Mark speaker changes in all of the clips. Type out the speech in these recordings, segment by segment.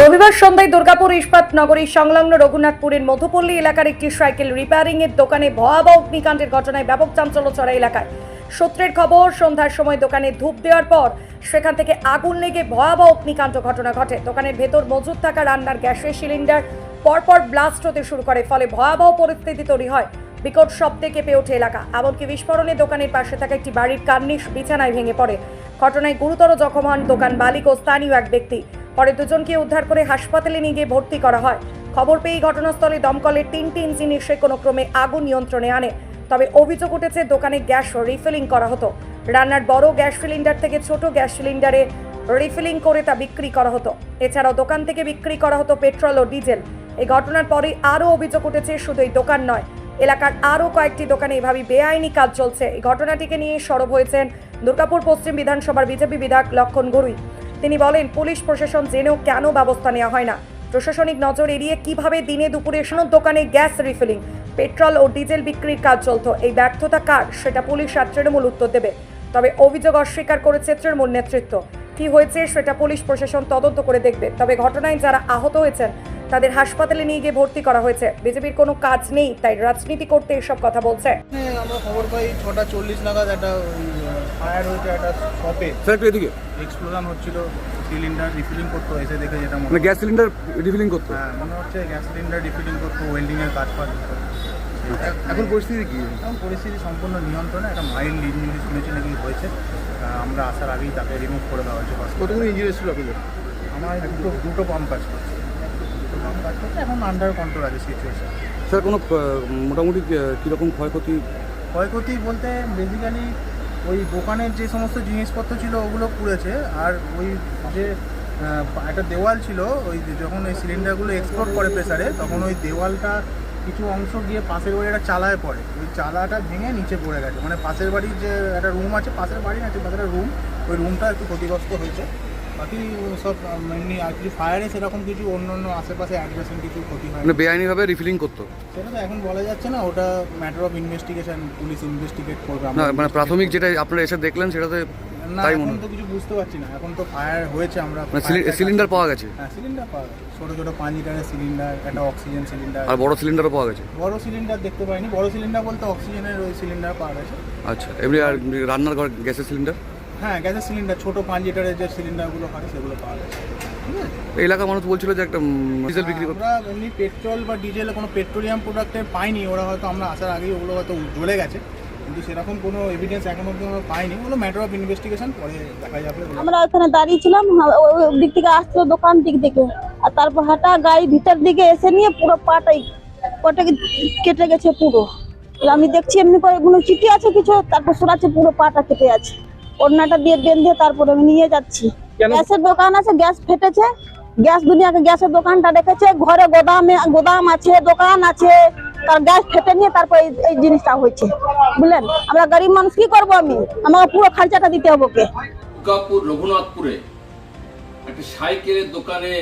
Speaker 1: রবিবার সন্ধ্যায় দুর্গাপুর ইস্পাত নগরীর সংলগ্ন রঘুনাথপুরের মধুপল্লী এলাকার একটি সাইকেল রিপেয়ারিং এর দোকানে ভয়াবহ অগ্নিকাণ্ডের ঘটনায় ব্যাপক চাঞ্চল্য ছড়া এলাকায়। সূত্রের খবর, সন্ধ্যার সময় দোকানে ধূপ দেওয়ার পর সেখান থেকে আগুন লেগে ভয়াবহ অগ্নিকাণ্ড ঘটনা ঘটে। দোকানের ভেতর মজুদ থাকা রান্নার গ্যাসের সিলিন্ডার পরপর ব্লাস্ট হতে শুরু করে, ফলে ভয়াবহ পরিস্থিতি তৈরি হয়। বিকট শব্দে কেঁপে ওঠে এলাকা। এমনকি বিস্ফোরণে দোকানের পাশে থাকা একটি বাড়ির কার্নিশ বিছানায় ভেঙে পড়ে। ঘটনায় গুরুতর জখম হন দোকান মালিক ও স্থানীয় এক ব্যক্তি। পরে দুজনকে উদ্ধার করে হাসপাতালে নিয়ে গিয়ে ভর্তি করা হয়। খবর পেয়ে ঘটনাস্থলে দমকলের তিনটি ইঞ্জিন এসে কোনো ক্রমে আগুন নিয়ন্ত্রণে আনে। তবে অভিযোগ উঠেছে, দোকানে গ্যাস রিফিলিং করা হতো। রান্নার বড় গ্যাস সিলিন্ডার থেকে ছোট গ্যাস সিলিন্ডারে রিফিলিং করে তা বিক্রি করা হতো। এছাড়াও দোকান থেকে বিক্রি করা হতো পেট্রোল ও ডিজেল। এই ঘটনার পরে আরও অভিযোগ উঠেছে, শুধু এই দোকান নয়, এলাকার আরও কয়েকটি দোকানে এভাবে বেআইনি কাজ চলছে। এই ঘটনাটিকে নিয়ে সরব হয়েছেন দুর্গাপুর পশ্চিম বিধানসভার বিজেপি বিধায়ক লক্ষণ গরুই। তিনি বলেন, পুলিশ, প্রশাসন জেনেও কেন ব্যবস্থা নেওয়া হয় না? প্রশাসনিক নজর এড়িয়ে কীভাবে দিনে দুপুরে সোনার দোকানে গ্যাস রিফিলিং, পেট্রোল ও ডিজেল বিক্রির কাজ চলত, এই ব্যর্থতা কার? সেটা পুলিশ আর তৃণমূল উত্তর দেবে। তবে অভিযোগ অস্বীকার করেছে তৃণমূল নেতৃত্ব। কি হয়েছে সেটা পুলিশ, প্রশাসন তদন্ত করে দেখবে। তবে ঘটনায় যারা আহত হয়েছেন, তাদের হাসপাতালে নিয়ে গিয়ে ভর্তি করা হয়েছে। বিজেপির কোনো কাজ নেই, তাই রাজনীতি করতে এসব কথা বলছে।
Speaker 2: আমরা খবর পাই, ছটা চল্লিশ নাগাদ একটা ফায়ার হয়েছে একটা শপে
Speaker 3: স্যার একটু এদিকে।
Speaker 2: এক্সপ্লোশন হচ্ছিল সিলিন্ডার রিফিলিং করতো এসে দেখে যেটা মনে
Speaker 3: গ্যাস সিলিন্ডার রিফিলিং করতে
Speaker 2: হ্যাঁ? মনে হচ্ছে গ্যাস সিলিন্ডার রিফিলিং করতো ওয়েল্ডিংয়ের কাজ ফাজ
Speaker 3: এখন পরিস্থিতি কি?
Speaker 2: এখন পরিস্থিতি সম্পূর্ণ নিয়ন্ত্রণে একটা মাইল্ড ইঞ্জুরি শুনেছি নাকি হয়েছে আমরা আসার আগেই তাকে রিমুভ করে দেওয়া হয়েছে।
Speaker 3: কতগুলো ইঞ্জুরি ছিল আপনাদের?
Speaker 2: আমার দুটো দুটো পাম্প কাজ করছে। এখন আন্ডার কন্ট্রোল আছে সিচুয়েশন
Speaker 3: স্যার কোনো মোটামুটি কীরকম ক্ষয়ক্ষতি?
Speaker 2: ক্ষয়ক্ষতি বলতে বেসিক্যালি ওই দোকানের যে সমস্ত জিনিসপত্র ছিল ওগুলো পুড়েছে। আর ওই যে একটা দেওয়াল ছিল, ওই যখন ওই সিলিন্ডারগুলো এক্সপ্লোর করে প্রেসারে তখন ওই দেওয়ালটা কিছু অংশ গিয়ে পাশের বাড়ি একটা চালায় পড়ে। ওই চালাটা ভেঙে নিচে পড়ে গেছে। মানে পাশের বাড়ির যে একটা রুম আছে, পাশের বাড়ি আছে পাশের রুম ওই রুমটা একটু ক্ষতিগ্রস্ত হয়েছে। বাকি সব এমনি আর কিছু ফায়ারে সেরকম কিছু অন্য অন্য আশেপাশে অ্যাডজাসেন্ট কিছু ক্ষতি হয়
Speaker 3: মানে বেআইনিভাবে রিফিলিং করতো?
Speaker 2: সেটা তো এখন বলা যাচ্ছে না ওটা matter of investigation police investigate করবে।
Speaker 3: না মানে প্রাথমিক যেটা আপনারা এসে দেখলেন সেটাতে
Speaker 2: না এখন তো কিছু বুঝতে পারছি না। এখন তো ফায়ার হয়েছে আমরা
Speaker 3: মানে সিলিন্ডার পাওয়া গেছে?
Speaker 2: হ্যাঁ সিলিন্ডার পাওয়া গেছে। ছোটো ছোটো পাঁচ লিটারের সিলিন্ডার একটা অক্সিজেন সিলিন্ডার
Speaker 3: আর বড় সিলিন্ডারও পাওয়া গেছে?
Speaker 2: বড় সিলিন্ডার দেখতে পাইনি। বড় সিলিন্ডার বলতে অক্সিজেনের ওই সিলিন্ডার পাওয়া গেছে।
Speaker 3: আচ্ছা এমনি আর রান্নার ঘর গ্যাসের সিলিন্ডার
Speaker 2: হ্যাঁ গ্যাসের সিলিন্ডার ছোটো পাঁচ লিটারের যে সিলিন্ডারগুলো হয় সেগুলো পাওয়া
Speaker 3: যায়। এলাকার মানুষ বলছিল যে একটা ডিজেল বিক্রি করতে
Speaker 2: আমরা এমনি পেট্রোল বা ডিজেল কোনো পেট্রোলিয়াম প্রোডাক্টের পাইনি ওরা হয়তো আমরা আসার আগেই ওগুলো হয়তো জ্বলে গেছে। কিন্তু সেরকম কোনো এভিডেন্স এখন অব্দি আমরা পাইনি। ওগুলো ম্যাটার অফ ইনভেস্টিগেশন পরে দেখা যাবে।
Speaker 4: আমরা ওখানে দাঁড়িয়েছিলাম হা- ওই ওই দিক থেকে আসছিল দোকান দিক থেকে। আর তারপর হাঁটা গাড়ি ভিতর দিকে এসে নিয়ে পুরো পাটাই পাটা কেটে গেছে পুরো। এবার আমি দেখছি এমনি করে কোনো চিঠি আছে কিছু? তারপর শোনাচ্ছে পুরো পাটা কেটে আছে। ওড়নাটা দিয়ে বেঁধে তারপর আমি নিয়ে যাচ্ছি। গ্যাসের দোকান আছে গ্যাস ফেটেছে। গ্যাস দুনিয়াকে গ্যাসের দোকানটা দেখেছে ঘরে গোদামে গোদাম আছে দোকান আছে। তার গ্যাস ফেটে নিয়ে তারপর এই জিনিসটা হয়েছে। বুঝলেন? আমরা গরিব মানুষ কি করব আমি? আমাকে পুরো খরচাটা দিতে হবে ওকে।
Speaker 5: দুর্গাপুর রঘুনাথপুরে একটা সাইকেলের দোকানে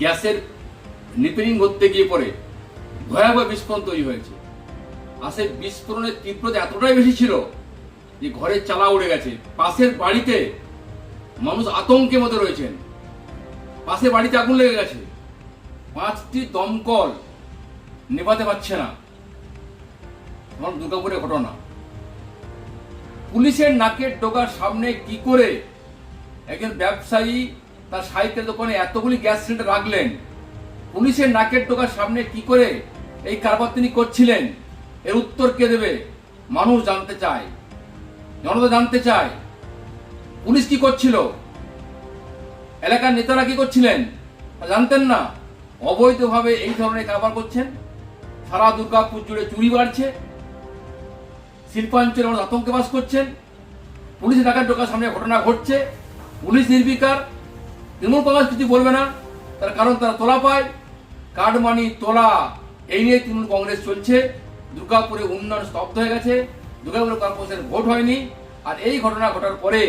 Speaker 5: গ্যাসের রিপেয়ারিং করতে গিয়ে পরে ভয়াবহ বিস্ফোরণ তৈরি হয়েছে। আর সেই বিস্ফোরণের তীব্রতা এতটাই বেশি ছিল যে ঘরের চালা উড়ে গেছে। পাশের বাড়িতে মানুষ আতঙ্কের মধ্যে রয়েছেন। পাশের বাড়িতে আগুন লেগে গেছে। পাঁচটি দমকল নেভাতে পারছে না। আমার দুর্গাপুরের ঘটনা। পুলিশের নাকের ডোকার সামনে কি করে একজন ব্যবসায়ী তার সাইকেল দোকানে এতগুলি গ্যাস সিলিন্ডার রাখলেন? পুলিশের নাকের ডোকার সামনে কি করে এই কারবার তিনি করছিলেন? এর উত্তর কে দেবে? মানুষ জানতে চায়। জনতা জানতে চায়। পুলিশ কি করছিল? এলাকার নেতারা কি করছিলেন? জানতেন না। অবৈধভাবে এই ধরনের কারবার করছেন। সারা দুর্গাপুর জুড়ে চুরি বাড়ছে। শিল্পাঞ্চলে মানুষ আতঙ্কে বাস করছেন। পুলিশ ডাকার ঢোকার সামনে ঘটনা ঘটছে। পুলিশ নির্বিকার। তৃণমূল কংগ্রেস কিছু বলবে না। তার কারণ তারা তোলা পায়। কার্ড মানি তোলা, এই নিয়ে তৃণমূল কংগ্রেস চলছে। দুর্গাপুরে উন্নয়ন স্তব্ধ হয়ে গেছে। দুর্গাপুরে কর্পোরেশনের ভোট হয়নি। আর এই ঘটনা ঘটার পরে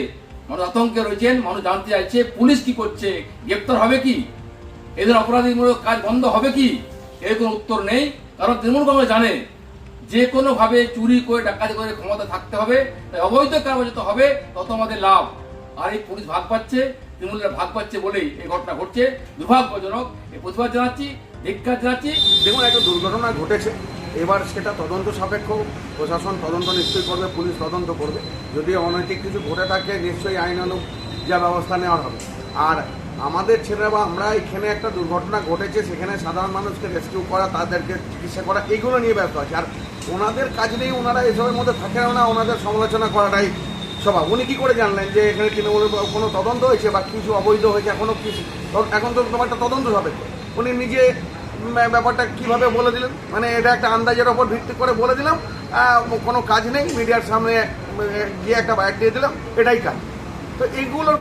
Speaker 5: মানুষ আতঙ্কে রয়েছেন, মানুষ জানতে চাইছে, পুলিশ কি করছে, গ্রেপ্তার হবে কি? এদের অপরাধীমূলক কাজ বন্ধ হবে কি? এর কোনো উত্তর নেই। কারণ তৃণমূল কংগ্রেস জানে যে কোনো ভাবে চুরি করে, ডাকাতি করে ক্ষমতা থাকতে হবে, তাই অবৈধ কারবার যত হবে, তত আমাদের লাভ। আর এই পুলিশ ভাগ পাচ্ছে, তৃণমূলের ভাগ পাচ্ছে বলেই এই ঘটনা ঘটছে। দুর্ভাগ্যজনক, এই প্রতিবাদ জানাচ্ছি, ধিক্কার জানাচ্ছি।
Speaker 6: দেখুন, একটা দুর্ঘটনা ঘটেছে। এবার সেটা তদন্ত সাপেক্ষ, প্রশাসন তদন্ত নিশ্চয়ই করবে, পুলিশ তদন্ত করবে। যদি অনৈতিক কিছু ঘটে থাকে, নিশ্চয়ই আইনানুগ যা ব্যবস্থা নেওয়া হবে। আর আমাদের ছেলেরা বা আমরা এখানে একটা দুর্ঘটনা ঘটেছে, সেখানে সাধারণ মানুষকে রেস্কিউ করা, তাদেরকে চিকিৎসা করা এইগুলো নিয়ে ব্যস্ত আছে। আর ওনাদের কাজ নেই, ওনারা এসবের মধ্যে থাকে না, ওনাদের সমালোচনা করাটাই স্বভাব। উনি কী করে জানলেন যে এখানে তৃণমূলের কোনো তদন্ত হয়েছে বা কিছু অবৈধ হয়েছে, এখনও কিছু এখন তো তোমার একটা তদন্ত সাপেক্ষ। উনি নিজে ব্যাপারটা কীভাবে বলে দিলেন? মানে এটা একটা আন্দাজের ওপর ভিত্তি করে বলে দিলাম কোনো কাজ নেই, মিডিয়ার সামনে গিয়ে একটা বাইক দিয়ে দিলাম, এটাই কাজ। তো এইগুলোর